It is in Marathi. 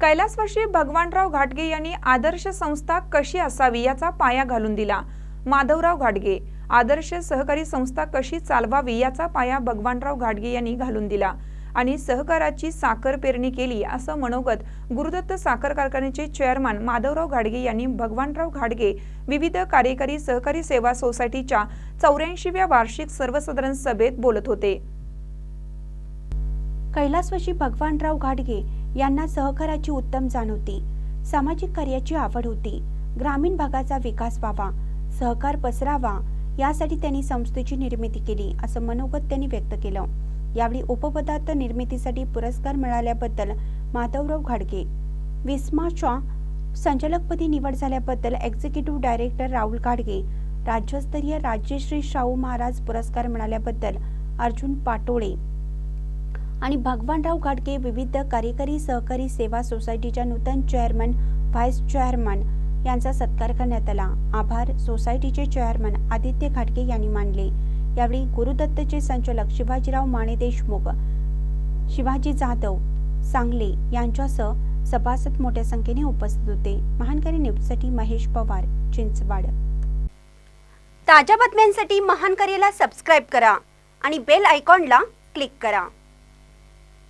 कैलासवाशी भगवानराव घाटगे यांनी आदर्श संस्था कशी असावी याचा पाया घालून दिला. माधवराव घाटगे आदर्श सहकारी संस्था कशी चालवावी याचा पाया भगवानराव घाटगे यांनी घालून दिला आणि सहकाराची साखर पेरणी केली असं मनोगत गुरुदत्त साखर कारखान्याचे चेअरमन माधवराव घाडगे यांनी भगवानराव घाडगे विविध कार्यकारी सहकारी सेवा सोसायटीच्या चौऱ्याऐंशीव्या वार्षिक सर्वसाधारण सभेत बोलत होते. कैलासवाशी भगवानराव घाडगे यांना सहकाराची उत्तम जाण होती. सामाजिक कार्याची आवड होती. ग्रामीण भागाचा विकास व्हावा सहकार पसरावा यासाठी त्यांनी संस्थेची निर्मिती केली असं मनोगत त्यांनी व्यक्त केलं. यावेळी उपपदार्थ निर्मितीसाठी पुरस्कार मिळाल्याबद्दल माधवराव घाडगे विस्माच्या संचालकपदी निवड झाल्याबद्दल एक्झिक्युटिव्ह डायरेक्टर राहुल घाडगे राज्यस्तरीय राज्यश्री शाहू महाराज पुरस्कार मिळाल्याबद्दल अर्जुन पाटोळे आणि भगवानराव घाटगे विविध कार्यकारी सहकारी सेवा सोसायटीच्या नूतन चेअरमन व्हाईस चेअरमन यांचा सत्कार करण्यात आला. आभार सोसायटीचे चेअरमन आदित्य घाटगे यांनी मानले. यावेळी गुरुदत्तचे संचालक शिवाजीराव माने देशमुख शिवाजी जाधव सांगले यांच्यासह सभासद मोठ्या संख्येने उपस्थित होते. महानकारी न्यूजसाठी महेश पवार चिंचवाड. ताज्या बातम्यांसाठी महानकरीला सबस्क्राईब करा आणि बेल आयकॉनला क्लिक करा.